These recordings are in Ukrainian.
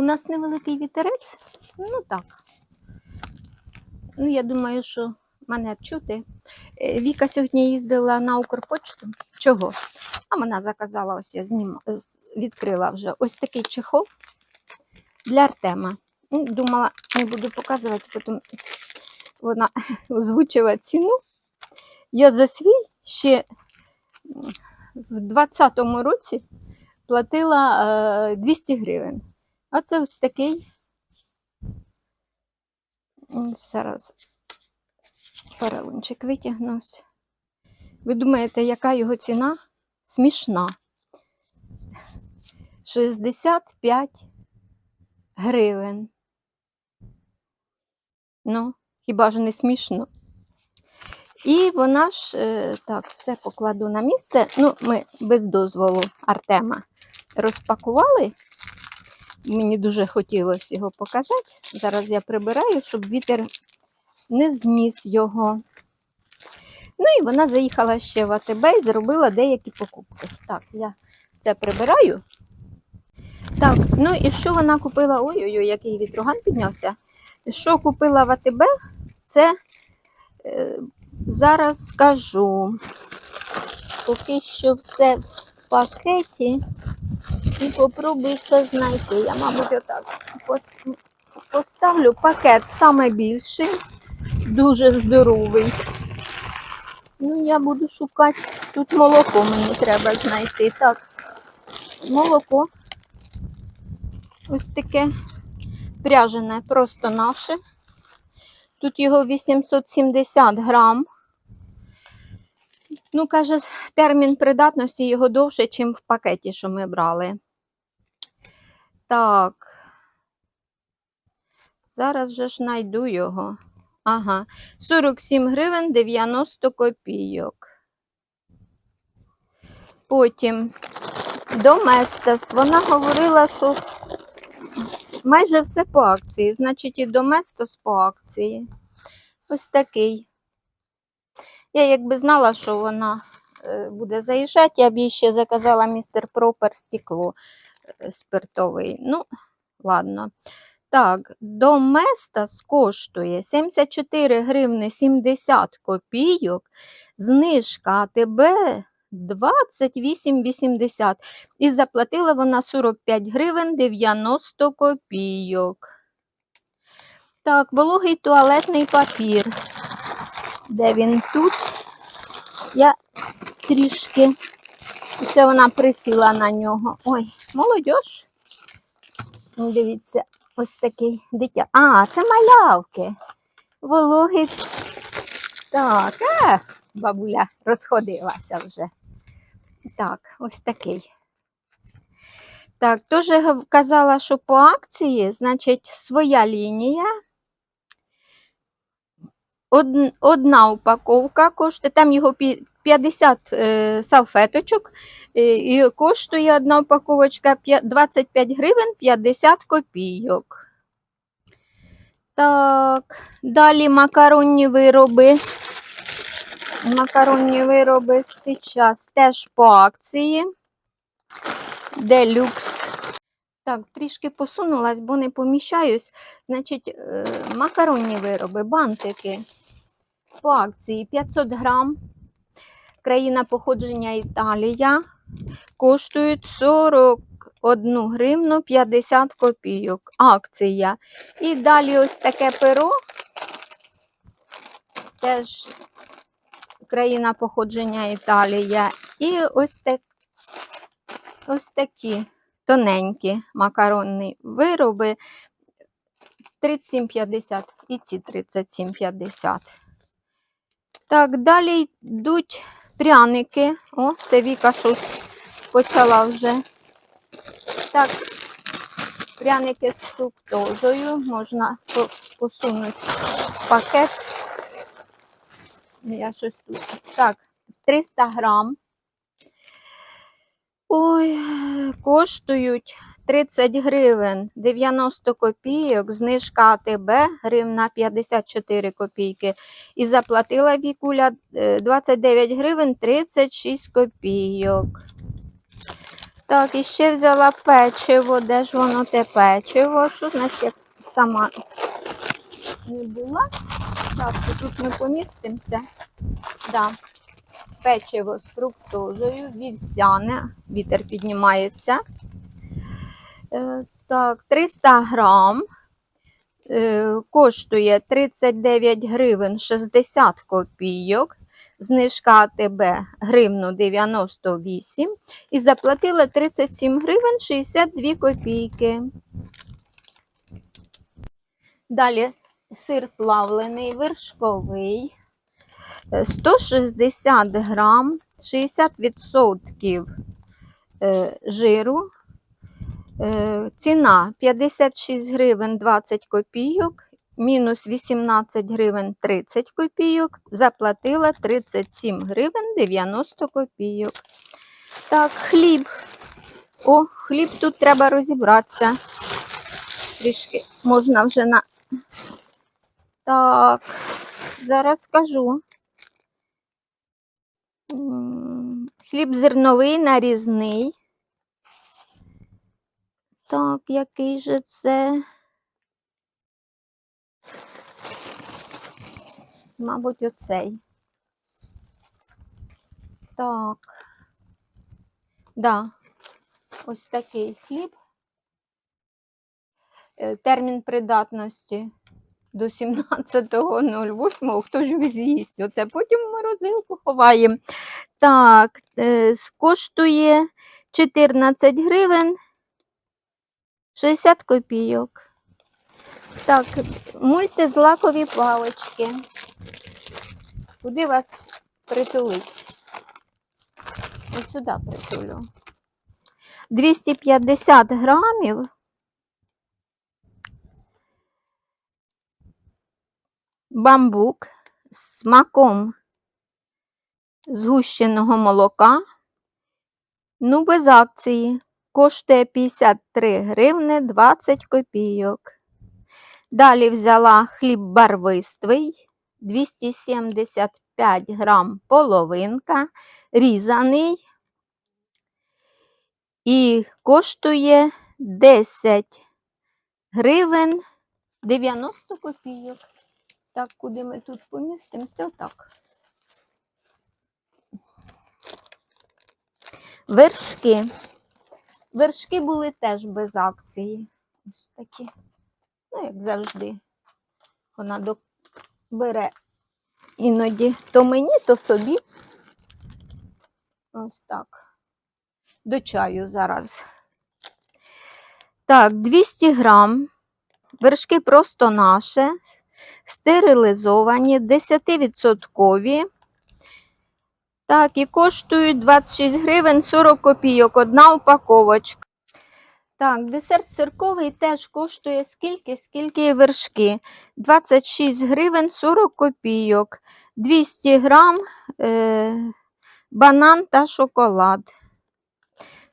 У нас невеликий вітерець. Ну так. Ну, я думаю, що мене чути. Е, Віка сьогодні їздила на Укрпочту. Чого? А вона заказала, ось я знім... відкрила вже ось такий чехол для Артема. Ну, Думала, не буду показувати, потім вона озвучила ціну. Я за свій ще в 20-му році платила е, 200 гривень. А це ось такий. Зараз паралончик витягнувся. Ви думаєте, яка його ціна? Смішна. 65 гривень. Ну, хіба ж не смішно? І вона ж, е, так, все покладу на місце. Ну, ми без дозволу Артема розпакували. Мені дуже хотілося його показати. Зараз я прибираю, щоб вітер не зміс його. Ну і вона заїхала ще в АТБ і зробила деякі покупки. Так, я це прибираю. Так, ну і що вона купила? Ой-ой-ой, який вітроган піднявся. Що купила в АТБ? Це е, зараз скажу. Поки що все в пакеті. І попробую це знайти. Я, мабуть, отак поставлю пакет саме більший, дуже здоровий. Ну, я буду шукати. Тут молоко мені треба знайти. Так, молоко. Ось таке пряжене, просто наше. Тут його 870 грам. Ну, каже, термін придатності його довше, ніж в пакеті, що ми брали. Так. Зараз же ж знайду його. Ага. 47 гривень 90 копійок. Потім Доместес. Вона говорила, що майже все по акції. Значить, і Доместос по акції. Ось такий. Я якби знала, що вона е, буде заїжджати, я б їй ще заказала містер Пропер стекло спиртовий. Ну, ладно. Так, Доместос коштує 74 гривни 70 копійок, знижка АТБ 28,80. І заплатила вона 45 гривень 90 копійок. Так, вологий туалетний папір. Де він тут? Я трішки. Це вона присіла на нього. Ой, молодь. Дивіться, ось такий дитя. А, це малявки. Вологий. Так, е, бабуля розходилася вже. Так, ось такий. Так, теж казала, що по акції, значить, своя лінія. Одна упаковка коштує, там його 50 е, салфеточок, е, і коштує одна упаковочка 25 гривень 50 копійок. Так, далі макаронні вироби. Макаронні вироби зараз теж по акції. Делюкс. Так, трішки посунулась, бо не поміщаюсь. Значить, е, макаронні вироби, бантики по акції 500 грам. Країна походження Італія. Коштують 41 гривну 50 копійок. Акція. І далі ось таке перо. Теж країна походження Італія. І ось, так, ось такі тоненькі макаронні вироби 37,50 і ці 37,50. Так, далі йдуть пряники. О, це Віка щось почала вже. Так, пряники з фруктозою. Можна посунути в пакет. Я щось тут. Так, 300 грам. Ой, коштують 30 гривень 90 копійок, знижка АТБ гривна 54 копійки. І заплатила Вікуля е, 29 гривень 36 копійок. Так, і ще взяла печиво. Де ж воно те печиво? Що значить я сама не була? Так, тут ми помістимося. Да. Печиво з фруктозою, вівсяне, вітер піднімається. Е, так, 300 грам. Е, коштує 39 гривень 60 копійок. Знижка АТБ гривну 98 і заплатила 37 гривень 62 копійки. Далі сир плавлений, вершковий, е, 160 грам, 60% е, жиру. Е, Ціна 56 гривень 20 копійок, мінус 18 гривень 30 копійок, заплатила 37 гривень 90 копійок. Так, хліб. О, хліб тут треба розібратися. Трішки можна вже на. Так, зараз скажу. Хліб зерновий нарізний. Так, який же це? Мабуть, оцей. Так. Да. Ось такий хліб. Е, Термін придатності до 17.08. Хто ж його з'їсть? Оце потім в морозилку ховаємо. Так, е, коштує 14 гривень 60 копійок. Так, мультизлакові палички. Куди вас притулить? Ось сюди притулю. 250 грамів. Бамбук з смаком згущеного молока. Ну, без акції. Коштує 53 гривни 20 копійок. Далі взяла хліб барвистий, 275 грам половинка, різаний. І коштує 10 гривень 90 копійок. Так, куди ми тут помістимося? Отак. Вершки. Вершки були теж без акції. Ось такі. Ну, як завжди. Вона бере іноді то мені, то собі. Ось так. До чаю зараз. Так, 200 грам. Вершки просто наше. Стерилізовані, 10%. Так, і коштують 26 гривень 40 копійок. Одна упаковочка. Так, десерт цирковий теж коштує скільки, скільки вершки. 26 гривень 40 копійок. 200 грам е, банан та шоколад.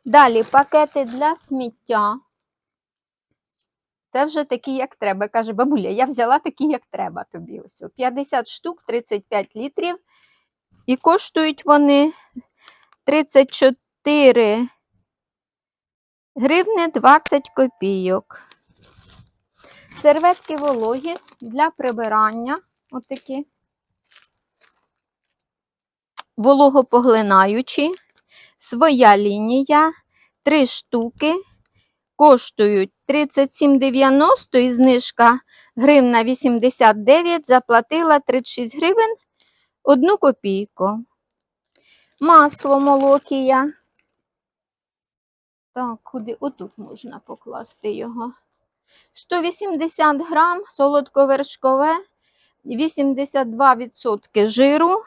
Далі пакети для сміття. Це вже такі, як треба. Каже, бабуля, я взяла такі, як треба тобі. Ось 50 штук, 35 літрів. І коштують вони 34 гривни 20 копійок. Серветки вологі для прибирання. Отакі. Вологопоглинаючі. Своя лінія. Три штуки. Коштують 37,90 і знижка гривна 89. Заплатила 36 гривень одну копійку. Масло молокія. Так, куди? Отут можна покласти його. 180 грам, солодковершкове, 82% жиру.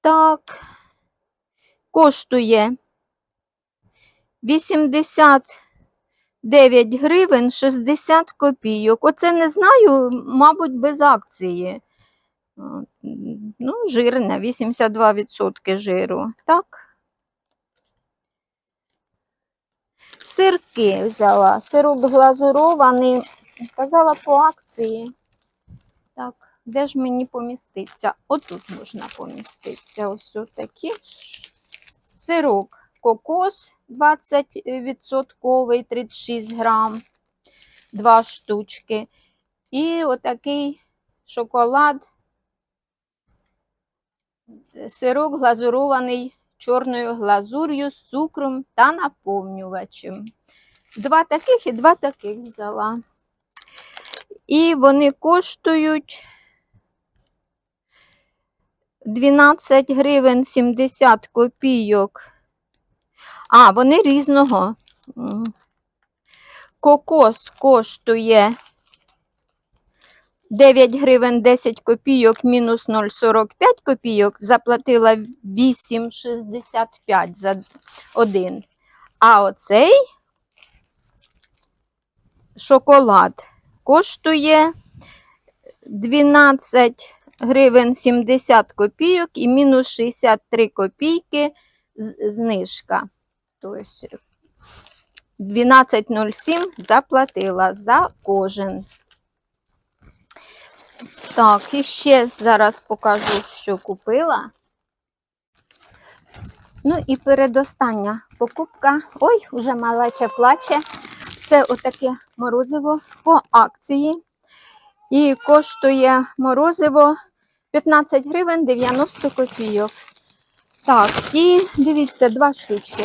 Так, коштує 89 гривень 60 копійок. Оце не знаю, мабуть, без акції. От, Ну, жирне, 82% жиру. Так. Сирки взяла. Сирок глазурований. Казала по акції. Так, де ж мені поміститься? Отут можна поміститися. Ось такі сирок кокос 20% 36 грам, 2 штучки. І отакий шоколад, сирок глазурований чорною глазур'ю з цукром та наповнювачем. Два таких і два таких взяла. І вони коштують 12 гривень 70 копійок. А, вони різного. Кокос коштує 9 гривень 10 копійок мінус 0,45 копійок. Заплатила 8,65 за один. А оцей шоколад коштує 12 гривень 70 копійок і мінус 63 копійки знижка. Тобто 12,07 заплатила за кожен. Так, і ще зараз покажу, що купила. Ну і передостання покупка. Ой, уже малеча плаче. Це отаке морозиво по акції. І коштує морозиво 15 гривень 90 копійок. Так, і дивіться, два штучки.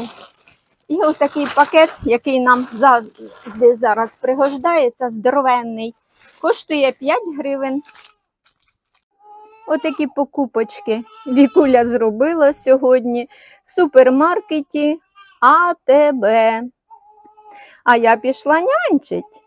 І отакий пакет, який нам завжди зараз пригождається, здоровенний, коштує 5 гривень. Отакі покупочки Вікуля зробила сьогодні в супермаркеті АТБ. А я пішла нянчить.